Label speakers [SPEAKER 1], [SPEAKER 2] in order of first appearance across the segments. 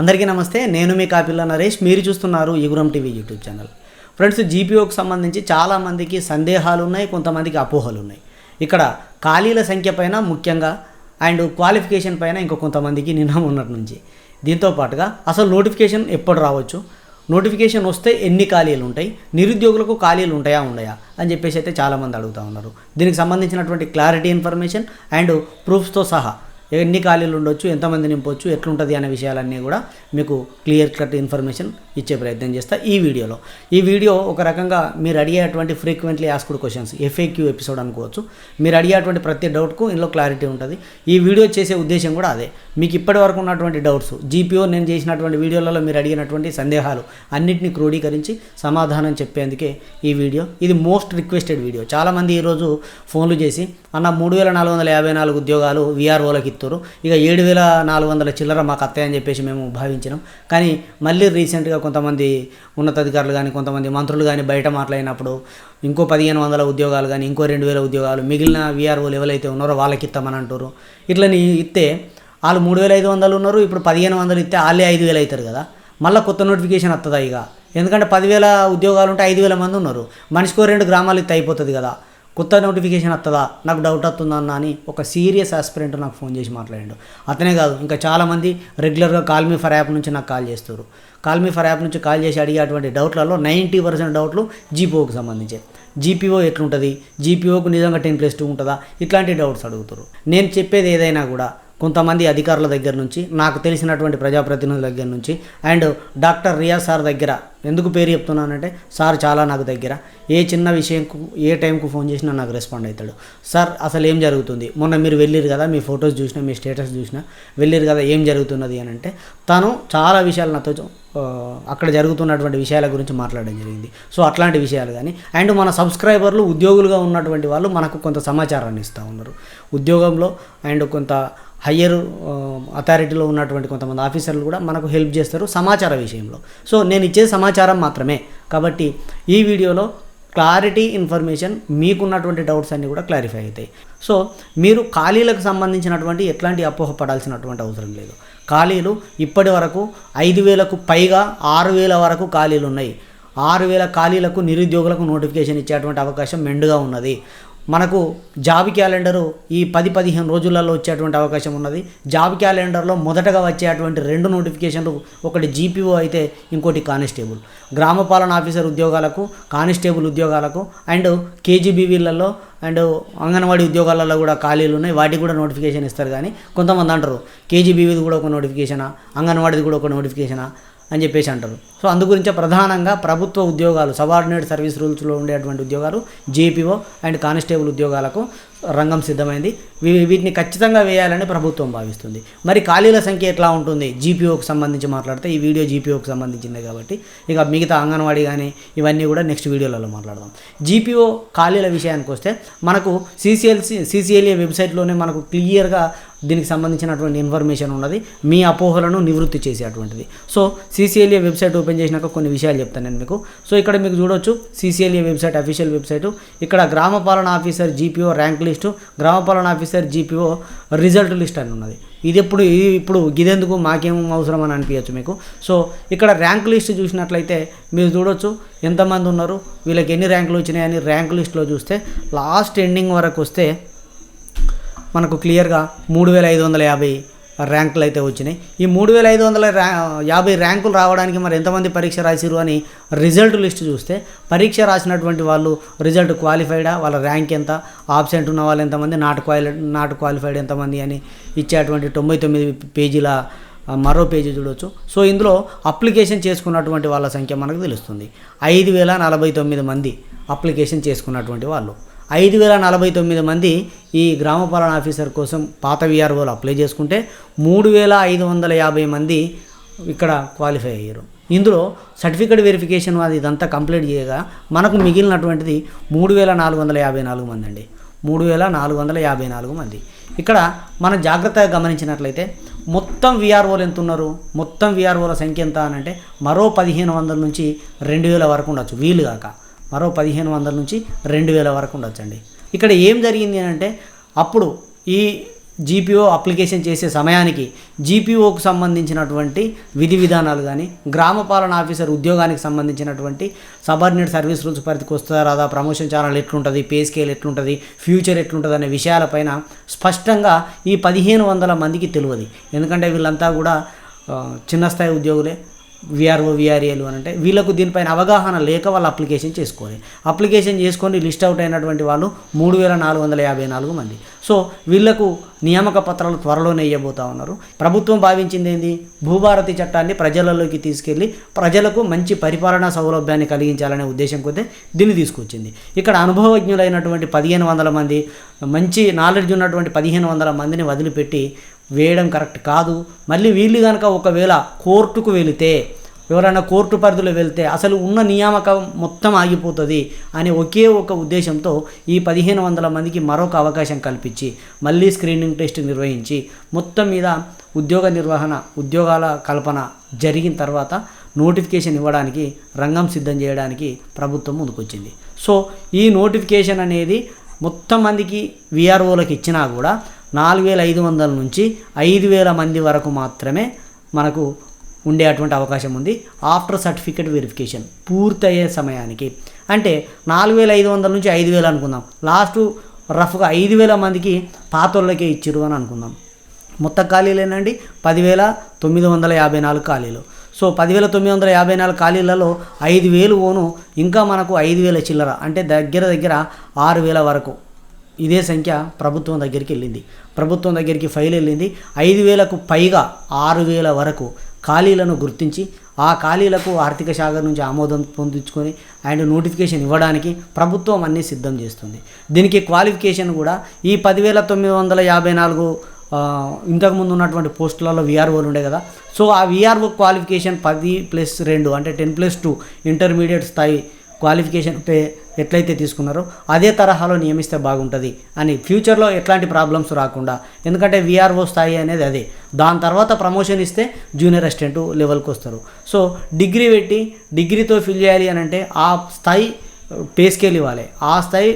[SPEAKER 1] అందరికీ నమస్తే నేను మీ కాపిల్ల నరేష్ మీరు చూస్తున్నారు యుగురం టీవీ యూట్యూబ్ ఛానల్. ఫ్రెండ్స్ జీపీఓకి సంబంధించి చాలామందికి సందేహాలు ఉన్నాయి కొంతమందికి అపోహలు ఉన్నాయి ఇక్కడ ఖాళీల సంఖ్య పైన ముఖ్యంగా అండ్ క్వాలిఫికేషన్ పైన ఇంకో కొంతమందికి నిన్న ఉన్నట్టు నుంచి. దీంతో పాటుగా అసలు నోటిఫికేషన్ ఎప్పుడు రావచ్చు? నోటిఫికేషన్ వస్తే ఎన్ని ఖాళీలు ఉంటాయి? నిరుద్యోగులకు ఖాళీలు ఉంటాయా ఉన్నాయా అని చెప్పేసి అయితే చాలామంది అడుగుతూ ఉన్నారు. దీనికి సంబంధించినటువంటి క్లారిటీ ఇన్ఫర్మేషన్ అండ్ ప్రూఫ్స్తో సహా ఎన్ని ఖాళీలు ఉండొచ్చు ఎంతమంది నింపొచ్చు ఎట్లుంటుంది అనే విషయాలన్నీ కూడా మీకు క్లియర్ కట్ ఇన్ఫర్మేషన్ ఇచ్చే ప్రయత్నం చేస్తా ఈ వీడియోలో. ఈ వీడియో ఒక రకంగా మీరు అడిగేటువంటి frequently asked questions FAQ episode అనుకోవచ్చు. మీరు అడిగేటువంటి ప్రతి డౌట్కు ఇందులో క్లారిటీ ఉంటుంది. ఈ వీడియో చేసే ఉద్దేశం కూడా అదే. మీకు ఇప్పటి వరకు ఉన్నటువంటి డౌట్స్ జీపీఓ నేను చేసినటువంటి వీడియోలలో మీరు అడిగినటువంటి సందేహాలు అన్నింటినీ క్రోడీకరించి సమాధానం చెప్పేందుకే ఈ వీడియో. ఇది మోస్ట్ రిక్వెస్టెడ్ వీడియో చాలామంది ఈరోజు ఫోన్లు చేసి అన్న మూడు వేల నాలుగు వందల యాభై నాలుగు ఉద్యోగాలు విఆర్ఓలకి చెప్తారు ఇక ఏడు వేల నాలుగు వందల చిల్లర మాకు అత్తాయని చెప్పేసి మేము భావించినాం. కానీ మళ్ళీ రీసెంట్గా కొంతమంది ఉన్నతాధికారులు కానీ కొంతమంది మంత్రులు కానీ బయట మాట్లాడినప్పుడు ఇంకో పదిహేను వందల ఉద్యోగాలు కానీ ఇంకో రెండు వేల ఉద్యోగాలు మిగిలిన విఆర్ఓలు ఎవరైతే ఉన్నారో వాళ్ళకి ఇస్తామని అంటారు ఇట్లని ఇస్తే వాళ్ళు మూడు వేల ఐదు వందలు ఉన్నారు ఇప్పుడు పదిహేను వందలు ఇస్తే వాళ్ళే ఐదు వేలు అవుతారు కదా. మళ్ళీ కొత్త నోటిఫికేషన్ వస్తుందా ఇక? ఎందుకంటే పదివేల ఉద్యోగాలు ఉంటే ఐదు వేల మంది ఉన్నారు. మనిషికో రెండు గ్రామాలు ఇస్తే అయిపోతుంది కదా. కొత్త నోటిఫికేషన్ వస్తుందా నాకు డౌట్ వస్తుందన్నా అని ఒక సీరియస్ ఆస్పిరెంట్ నాకు ఫోన్ చేసి మాట్లాడాడు. అతనే కాదు ఇంకా చాలామంది రెగ్యులర్గా కాల్ మీ ఫర్ యాప్ నుంచి నాకు కాల్ చేస్తారు కాల్ మీ ఫర్ యాప్ నుంచి కాల్ చేసి అడిగేటువంటి డౌట్లలో నైంటీ పర్సెంట్ డౌట్లు జీపీఓకి సంబంధించి జీపీఓ ఎట్లుంటుంది? జీపీఓకు నిజంగా టెన్ ప్లస్ టూ ఉంటుందా? ఇట్లాంటి డౌట్స్ అడుగుతారు నేను చెప్పేది ఏదైనా కూడా కొంతమంది అధికారుల దగ్గర నుంచి నాకు తెలిసినటువంటి ప్రజాప్రతినిధుల దగ్గర నుంచి అండ్ డాక్టర్ రియా సార్ దగ్గర. ఎందుకు పేరు చెప్తున్నానంటే సార్ చాలా నాకు దగ్గర. ఏ చిన్న విషయంకు ఏ టైంకు ఫోన్ చేసినా నాకు రెస్పాండ్ అవుతాడు. సార్ అసలు ఏం జరుగుతుంది? మొన్న మీరు వెళ్ళిరు కదా మీ ఫొటోస్ చూసినా మీ స్టేటస్ చూసినా వెళ్ళిరు కదా ఏం జరుగుతున్నది అని అంటే తను చాలా విషయాలు నాతో అక్కడ జరుగుతున్నటువంటి విషయాల గురించి మాట్లాడడం జరిగింది. సో అట్లాంటి విషయాలు కానీ అండ్ మన సబ్స్క్రైబర్లు ఉద్యోగులుగా ఉన్నటువంటి వాళ్ళు మనకు కొంత సమాచారాన్ని ఇస్తూ ఉన్నారు. ఉద్యోగంలో అండ్ కొంత హయ్యర్ అథారిటీలో ఉన్నటువంటి కొంతమంది ఆఫీసర్లు కూడా మనకు హెల్ప్ చేస్తారు సమాచార విషయంలో. సో నేను ఇచ్చే సమాచారం మాత్రమే. కాబట్టి ఈ వీడియోలో క్లారిటీ ఇన్ఫర్మేషన్ మీకున్నటువంటి డౌట్స్ అన్నీ కూడా క్లారిఫై అవుతాయి. సో మీరు ఖాళీలకు సంబంధించినటువంటి ఎట్లాంటి అపోహ పడాల్సినటువంటి అవసరం లేదు. ఖాళీలు ఇప్పటి వరకు ఐదు వేలకు పైగా ఆరు వేల వరకు ఖాళీలు ఉన్నాయి. ఆరు వేల ఖాళీలకు నిరుద్యోగులకు నోటిఫికేషన్ ఇచ్చేటువంటి అవకాశం మెండుగా ఉన్నది. మనకు జాబ్ క్యాలెండరు ఈ పది పదిహేను రోజులలో వచ్చేటువంటి అవకాశం ఉన్నది. జాబ్ క్యాలెండర్లో మొదటగా వచ్చేటువంటి రెండు నోటిఫికేషన్లు ఒకటి జీపీఓ అయితే ఇంకోటి కానిస్టేబుల్. గ్రామ పాలన ఆఫీసర్ ఉద్యోగాలకు కానిస్టేబుల్ ఉద్యోగాలకు అండ్ కేజీబీవీలలో అండ్ అంగన్వాడీ ఉద్యోగాలలో కూడా ఖాళీలు ఉన్నాయి. వాటికి కూడా నోటిఫికేషన్ ఇస్తారు కానీ కొంతమంది అంటారు కేజీబీవీది కూడా ఒక నోటిఫికేషనా అంగన్వాడీది కూడా ఒక నోటిఫికేషనా? అని చెప్పేసి అంటారు. సో అందు గురించే ప్రధానంగా ప్రభుత్వ ఉద్యోగాలు సబార్డినేట్ సర్వీస్ రూల్స్లో ఉండేటువంటి ఉద్యోగాలు జేపీఓ అండ్ కానిస్టేబుల్ ఉద్యోగాలకు రంగం సిద్ధమైంది. వీ- వీటిని ఖచ్చితంగా వేయాలని ప్రభుత్వం భావిస్తుంది. మరి ఖాళీల సంఖ్య ఎట్లా ఉంటుంది? జీపీఓకి సంబంధించి మాట్లాడితే ఈ వీడియో జీపీఓకి సంబంధించిందే కాబట్టి. ఇక మిగతా అంగన్వాడీ కానీ ఇవన్నీ కూడా నెక్స్ట్ వీడియోలలో మాట్లాడదాం. జీపీఓ ఖాళీల విషయానికి వస్తే మనకు సీసీఎల్సీ సీసీఎల్ఏ వెబ్సైట్లోనే మనకు క్లియర్గా దీనికి సంబంధించినటువంటి ఇన్ఫర్మేషన్ ఉన్నది. మీ అపోహలను నివృత్తి చేసేటువంటిది సో సీసీఎల్ఏ వెబ్సైట్ ఓపెన్ చేసినాక కొన్ని విషయాలు చెప్తాను నేను మీకు. సో ఇక్కడ మీకు చూడొచ్చు. సీసీఎల్ఏ వెబ్సైట్ అఫీషియల్ వెబ్సైట్ ఇక్కడ గ్రామ పాలన ఆఫీసర్ జీపీఓ ర్యాంక్ లిస్టు గ్రామ పాలన ఆఫీసర్ జీపీఓ రిజల్ట్ లిస్ట్ అని ఉన్నది. ఇది ఎప్పుడు ఇది ఇప్పుడు ఇదెందుకు మాకేం అవసరం అని అనిపించచ్చు మీకు. సో ఇక్కడ ర్యాంక్ లిస్ట్ చూసినట్లయితే మీరు చూడొచ్చు. ఎంతమంది ఉన్నారు? వీళ్ళకి ఎన్ని ర్యాంకులు వచ్చినాయని ర్యాంక్ లిస్ట్లో చూస్తే లాస్ట్ ఎండింగ్ వరకు వస్తే మనకు క్లియర్గా మూడు వేల ఐదు వందల యాభై ర్యాంకులు అయితే వచ్చినాయి. ఈ మూడు వేల ఐదు వందల ర్యా యాభై ర్యాంకులు రావడానికి మరి ఎంతమంది పరీక్ష రాసిరు అని రిజల్ట్ లిస్ట్ చూస్తే పరీక్ష రాసినటువంటి వాళ్ళు రిజల్ట్ క్వాలిఫైడా? వాళ్ళ ర్యాంక్ ఎంత? ఆబ్సెంట్ ఉన్న వాళ్ళు ఎంతమంది? నాట్ క్వాలి నాట్ క్వాలిఫైడ్ ఎంతమంది అని ఇచ్చేటువంటి తొంభై తొమ్మిది పేజీల మరో పేజీ చూడొచ్చు. సో ఇందులో అప్లికేషన్ చేసుకున్నటువంటి వాళ్ళ సంఖ్య మనకు తెలుస్తుంది. ఐదు వేల నలభై తొమ్మిది మంది అప్లికేషన్ చేసుకున్నటువంటి వాళ్ళు. ఐదు వేల నలభై తొమ్మిది మంది ఈ గ్రామ పాలన ఆఫీసర్ కోసం పాత విఆర్ఓలు అప్లై చేసుకుంటే మూడు వేల ఐదు వందల యాభై మంది ఇక్కడ క్వాలిఫై అయ్యారు. ఇందులో సర్టిఫికేట్ వెరిఫికేషన్ అది ఇదంతా కంప్లీట్ చేయగా మనకు మిగిలినటువంటిది మూడు వేల నాలుగు వందల యాభై నాలుగు మంది అండి. మూడు వేల నాలుగు వందల యాభై నాలుగు మంది. ఇక్కడ మనం జాగ్రత్తగా గమనించినట్లయితే మొత్తం విఆర్ఓలు ఎంత ఉన్నారు మొత్తం విఆర్ఓల సంఖ్య ఎంత అని అంటే మరో పదిహేను వందల నుంచి రెండు వేల వరకు ఉండొచ్చు. వీలు కాక. మరో పదిహేను వందల నుంచి రెండు వేల వరకు ఉండొచ్చండి. ఇక్కడ ఏం జరిగింది అని అంటే అప్పుడు ఈ జీపీఓ అప్లికేషన్ చేసే సమయానికి జీపీఓకు సంబంధించినటువంటి విధి విధానాలు కానీ గ్రామ పాలన ఆఫీసర్ ఉద్యోగానికి సంబంధించినటువంటి సబార్డినేట్ సర్వీస్ రూల్స్ పరిధికి వస్తుందా రాదా ప్రమోషన్ ఛానల్ ఎట్లుంటుంది పే స్కేల్ ఎట్లుంటుంది ఫ్యూచర్ ఎట్లుంటుంది అనే విషయాలపైన స్పష్టంగా ఈ పదిహేను వందల మందికి తెలియదు. ఎందుకంటే వీళ్ళంతా కూడా చిన్న స్థాయి ఉద్యోగులే. విఆర్ఓ విఆర్ఏలు అని అంటే వీళ్ళకు దీనిపైన అవగాహన లేక వాళ్ళు అప్లికేషన్ చేసుకోవాలి. అప్లికేషన్ చేసుకొని లిస్ట్ అవుట్ అయినటువంటి వాళ్ళు మూడు వేల నాలుగు వందల యాభై నాలుగు మంది. సో వీళ్ళకు నియామక పత్రాలు త్వరలోనే ఇవ్వబోతా ఉన్నారు. ప్రభుత్వం భావించింది ఏంది? భూభారతి చట్టాన్ని ప్రజలలోకి తీసుకెళ్ళి ప్రజలకు మంచి పరిపాలనా సౌలభ్యాన్ని కలిగించాలనే ఉద్దేశం కొద్దీ దీన్ని తీసుకొచ్చింది. ఇక్కడ అనుభవజ్ఞులైనటువంటి పదిహేను వందల మంది మంచి నాలెడ్జ్ ఉన్నటువంటి పదిహేను వందల మందిని వదిలిపెట్టి వేయడం కరెక్ట్ కాదు. మళ్ళీ వీళ్ళు కనుక ఒకవేళ కోర్టుకు వెళితే ఎవరైనా కోర్టు పరిధిలో వెళ్తే అసలు ఉన్న నియామకం మొత్తం ఆగిపోతుంది అనే ఒకే ఒక ఉద్దేశంతో ఈ పదిహేను వందల మందికి మరొక అవకాశం కల్పించి మళ్ళీ స్క్రీనింగ్ టెస్ట్ నిర్వహించి మొత్తం మీద ఉద్యోగ నిర్వహణ ఉద్యోగాల కల్పన జరిగిన తర్వాత నోటిఫికేషన్ ఇవ్వడానికి రంగం సిద్ధం చేయడానికి ప్రభుత్వం ముందుకొచ్చింది. సో ఈ నోటిఫికేషన్ అనేది మొత్తం మందికి విఆర్ఓలకు ఇచ్చినా కూడా నాలుగు వేల ఐదు వందల నుంచి ఐదు వేల మంది వరకు మాత్రమే మనకు ఉండే అటువంటి అవకాశం ఉంది. ఆఫ్టర్ సర్టిఫికేట్ వెరిఫికేషన్ పూర్తయ్యే సమయానికి. అంటే నాలుగు వేల ఐదు వందల నుంచి ఐదు వేలు అనుకుందాం. లాస్ట్ రఫ్గా ఐదు వేల మందికి పాతోళ్ళకే ఇచ్చిరు అని అనుకుందాం. మొత్తం ఖాళీలేనండి పదివేల తొమ్మిది వందల యాభై నాలుగు ఖాళీలు. సో పదివేల తొమ్మిది వందల యాభై నాలుగు ఖాళీలలో ఐదు వేలు ఓను ఇంకా మనకు ఐదు వేల చిల్లర అంటే దగ్గర దగ్గర ఆరు వేల వరకు ఇదే సంఖ్య ప్రభుత్వం దగ్గరికి వెళ్ళింది. ప్రభుత్వం దగ్గరికి ఫైల్ వెళ్ళింది. ఐదు వేలకు పైగా ఆరు వేల వరకు ఖాళీలను గుర్తించి ఆ ఖాళీలకు ఆర్థిక శాఖ నుంచి ఆమోదం పొందించుకొని అండ్ నోటిఫికేషన్ ఇవ్వడానికి ప్రభుత్వం అన్నీ సిద్ధం చేస్తుంది. దీనికి క్వాలిఫికేషన్ కూడా ఈ పదివేల తొమ్మిది వందల యాభై నాలుగు ఇంతకుముందు ఉన్నటువంటి పోస్టులలో విఆర్ఓలు ఉండే కదా. సో ఆ విఆర్ఓ క్వాలిఫికేషన్ పది ప్లస్ రెండు అంటే టెన్ ప్లస్ టూ ఇంటర్మీడియట్ స్థాయి క్వాలిఫికేషన్ ఎట్లయితే తీసుకున్నారో అదే తరహాలో నియమిస్తే బాగుంటుంది అని ఫ్యూచర్లో ఎట్లాంటి ప్రాబ్లమ్స్ రాకుండా. ఎందుకంటే విఆర్ఓ స్థాయి అనేది అదే. దాని తర్వాత ప్రమోషన్ ఇస్తే జూనియర్ అసిస్టెంట్ లెవెల్కి వస్తారు. సో డిగ్రీ పెట్టి డిగ్రీతో ఫిల్ చేయాలి అని అంటే ఆ స్థాయి పే స్కేల్ ఇవ్వాలి. ఆ స్థాయి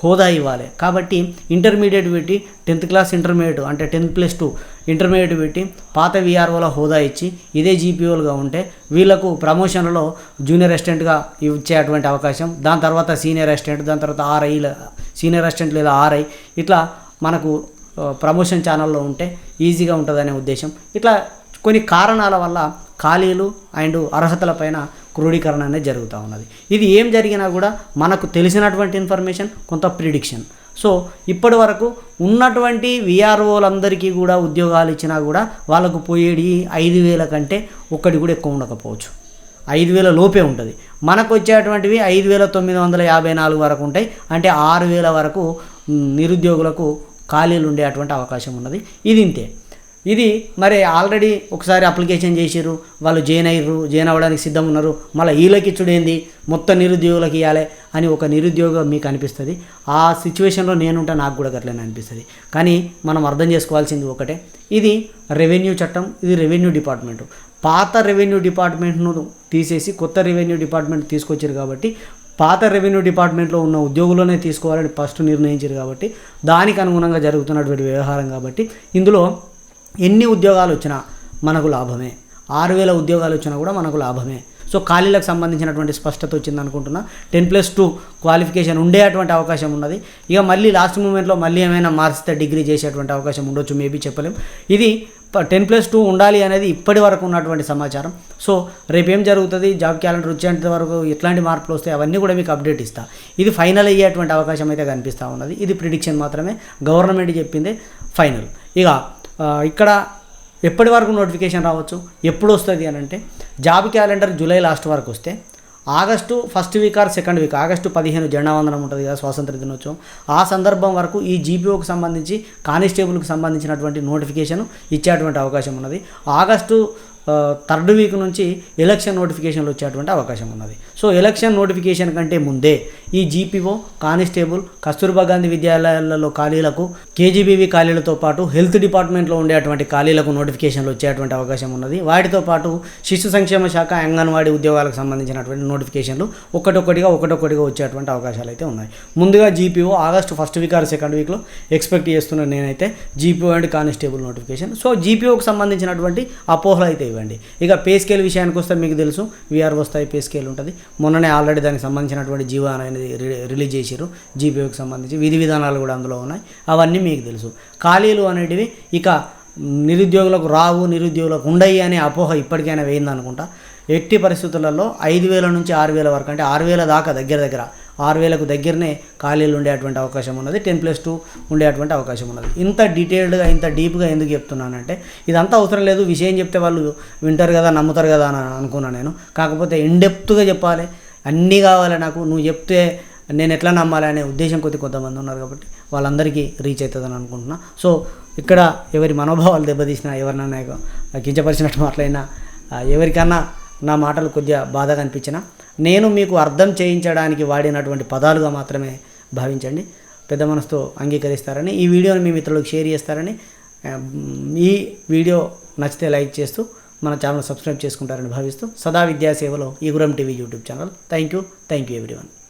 [SPEAKER 1] హోదా ఇవ్వాలి. కాబట్టి ఇంటర్మీడియట్ పెట్టి టెన్త్ క్లాస్ ఇంటర్మీడియట్ అంటే టెన్త్ ప్లస్ టూ ఇంటర్మీడియట్ పెట్టి పాత విఆర్ఓల హోదా ఇచ్చి ఇదే జీపీఓలుగా ఉంటే వీళ్ళకు ప్రమోషన్లలో జూనియర్ అసిస్టెంట్గా ఇచ్చేటువంటి అవకాశం దాని తర్వాత సీనియర్ అసిస్టెంట్ దాని తర్వాత ఆర్ఐ సీనియర్ అసిస్టెంట్ లేదా ఆర్ఐ ఇట్లా మనకు ప్రమోషన్ ఛానల్లో ఉంటే ఈజీగా ఉంటుందనే ఉద్దేశం. ఇట్లా కొన్ని కారణాల వల్ల ఖాళీలు అండ్ అర్హతలపైన క్రోడీకరణ అనేది జరుగుతూ ఉన్నది. ఇది ఏం జరిగినా కూడా మనకు తెలిసినటువంటి ఇన్ఫర్మేషన్ కొంత ప్రిడిక్షన్. సో ఇప్పటి వరకు ఉన్నటువంటి విఆర్ఓలందరికీ కూడా ఉద్యోగాలు ఇచ్చినా కూడా వాళ్ళకు పోయేది ఐదు వేల కంటే ఒక్కటి కూడా ఎక్కువ ఉండకపోవచ్చు. ఐదు వేల లోపే ఉంటుంది. మనకు వచ్చేటువంటివి ఐదు వేల తొమ్మిది వందల యాభై నాలుగు వరకు ఉంటాయి. అంటే ఆరు వేల వరకు నిరుద్యోగులకు ఖాళీలు ఉండే అటువంటి అవకాశం ఉన్నది. ఇది ఇంతే. ఇది మరి ఆల్రెడీ ఒకసారి అప్లికేషన్ చేసిర్రు వాళ్ళు జైన్ అయ్యారు జైన్ అవ్వడానికి సిద్ధం ఉన్నారు మళ్ళీ వీళ్ళకి ఇచ్చుడేంది మొత్తం నిరుద్యోగులకు ఇవ్వాలి అని ఒక నిరుద్యోగం మీకు అనిపిస్తుంది. ఆ సిచ్యువేషన్లో నేనుంటే నాకు కూడా గట్లనే అనిపిస్తుంది. కానీ మనం అర్థం చేసుకోవాల్సింది ఒకటే. ఇది రెవెన్యూ చట్టం ఇది రెవెన్యూ డిపార్ట్మెంట్ పాత రెవెన్యూ డిపార్ట్మెంట్ను తీసేసి కొత్త రెవెన్యూ డిపార్ట్మెంట్ తీసుకొచ్చారు కాబట్టి పాత రెవెన్యూ డిపార్ట్మెంట్లో ఉన్న ఉద్యోగులనే తీసుకోవాలని ఫస్ట్ నిర్ణయించారు కాబట్టి దానికి అనుగుణంగా జరుగుతున్నటువంటి వ్యవహారం కాబట్టి ఇందులో ఎన్ని ఉద్యోగాలు వచ్చినా మనకు లాభమే. ఆరు వేల ఉద్యోగాలు వచ్చినా కూడా మనకు లాభమే. సో ఖాళీలకు సంబంధించినటువంటి స్పష్టత వచ్చింది అనుకుంటున్నా. టెన్ ప్లస్ టూ క్వాలిఫికేషన్ ఉండేటువంటి అవకాశం ఉన్నది. ఇక మళ్ళీ లాస్ట్ మూమెంట్లో మళ్ళీ ఏమైనా మార్చితే డిగ్రీ చేసేటువంటి అవకాశం ఉండొచ్చు మేబీ చెప్పలేం. ఇది టెన్ ప్లస్ టూ ఉండాలి అనేది ఇప్పటి వరకు ఉన్నటువంటి సమాచారం. సో రేపు ఏం జరుగుతుంది? జాబ్ క్యాలెండర్ వచ్చేంత వరకు ఎట్లాంటి మార్పులు వస్తాయి? అవన్నీ కూడా మీకు అప్డేట్ ఇస్తా. ఇది ఫైనల్ అయ్యేటువంటి అవకాశం అయితే కనిపిస్తూ ఉన్నది. ఇది ప్రిడిక్షన్ మాత్రమే. గవర్నమెంట్ చెప్పింది ఫైనల్. ఇక ఇక్కడ ఎప్పటి వరకు నోటిఫికేషన్ రావచ్చు? ఎప్పుడు వస్తుంది అని అంటే జాబ్ క్యాలెండర్ జూలై లాస్ట్ వరకు వస్తే August first week or second week? August పదిహేను జెండావందనం ఉంటుంది కదా స్వాతంత్ర దినోత్సవం. ఆ సందర్భం వరకు ఈ జీపీఓకి సంబంధించి కానిస్టేబుల్కి సంబంధించినటువంటి నోటిఫికేషన్ ఇచ్చేటువంటి అవకాశం ఉన్నది. ఆగస్టు థర్డ్ వీక్ నుంచి ఎలక్షన్ నోటిఫికేషన్లు వచ్చేటువంటి అవకాశం ఉన్నది. సో ఎలక్షన్ నోటిఫికేషన్ కంటే ముందే ఈ జీపీఓ కానిస్టేబుల్ కస్తూర్బా గాంధీ విద్యాలయాలలో ఖాళీలకు కేజీబీవీ ఖాళీలతో పాటు హెల్త్ డిపార్ట్మెంట్లో ఉండేటువంటి ఖాళీలకు నోటిఫికేషన్లు వచ్చేటువంటి అవకాశం ఉన్నది. వాటితో పాటు శిశు సంక్షేమ శాఖ అంగన్వాడీ ఉద్యోగాలకు సంబంధించినటువంటి నోటిఫికేషన్లు ఒకటొక్కటిగా ఒకటొక్కటిగా వచ్చేటువంటి అవకాశాలు అయితే ఉన్నాయి. ముందుగా GPO August first week or second వీక్లో ఎక్స్పెక్ట్ చేస్తున్న నేనైతే GPO and constable notification. So జీపీఓకి సంబంధించినటువంటి అపోహలు అయితే ఇవ్వండి. ఇక పే స్కేల్ విషయానికి వస్తే మీకు తెలుసు విఆర్ వస్తాయి పే స్కేల్ ఉంటుంది. మొన్ననే ఆల్రెడీ దానికి సంబంధించినటువంటి జీవో అనేది రి- రిలీజ్ చేశారు జీపీఓకి సంబంధించి. విధి విధానాలు కూడా అందులో ఉన్నాయి. అవన్నీ మీకు తెలుసు. ఖాళీలు అనేటివి ఇక నిరుద్యోగులకు రావు నిరుద్యోగులకు ఉండయి అనే అపోహ ఇప్పటికైనా వేయింది అనుకుంటా ఎట్టి పరిస్థితులలో ఐదు వేల నుంచి ఆరు వేల వరకు అంటే ఆరు వేల దాకా దగ్గర దగ్గర ఆరు వేలకు దగ్గరనే ఖాళీలు ఉండేటువంటి అవకాశం ఉన్నది. టెన్ ప్లస్ టూ ఉండేటువంటి అవకాశం ఉన్నది. ఇంత డీటెయిల్డ్గా ఇంత డీప్గా ఎందుకు చెప్తున్నానంటే ఇదంతా అవసరం లేదు. విషయం చెప్తే వాళ్ళు వింటారు కదా నమ్ముతారు కదా అని అనుకున్నాను నేను. కాకపోతే ఇన్డెప్త్గా చెప్పాలి. అన్నీ కావాలి నాకు. నువ్వు చెప్తే నేను ఎట్లా నమ్మాలి అనే ఉద్దేశం కొద్ది కొంతమంది ఉన్నారు కాబట్టి వాళ్ళందరికీ రీచ్ అవుతుందని అనుకుంటున్నా. సో ఇక్కడ ఎవరి మనోభావాలు దెబ్బతీసినా ఎవరినైనా కించపరిచినట్టు మాట్లాడినా ఎవరికన్నా నా మాటలు కొద్దిగా బాధగా అనిపించినా నేను మీకు అర్థం చేయించడానికి వాడినటువంటి పదాలుగా మాత్రమే భావించండి. పెద్ద మనసుతో అంగీకరిస్తారని ఈ వీడియోని మీ మిత్రులకు షేర్ చేస్తారని ఈ వీడియో నచ్చితే లైక్ చేస్తూ మన ఛానల్ సబ్స్క్రైబ్ చేసుకుంటారని భావిస్తూ సదా విద్యాసేవలో ఈ Guram TV YouTube channel. Thank you thank you everyone.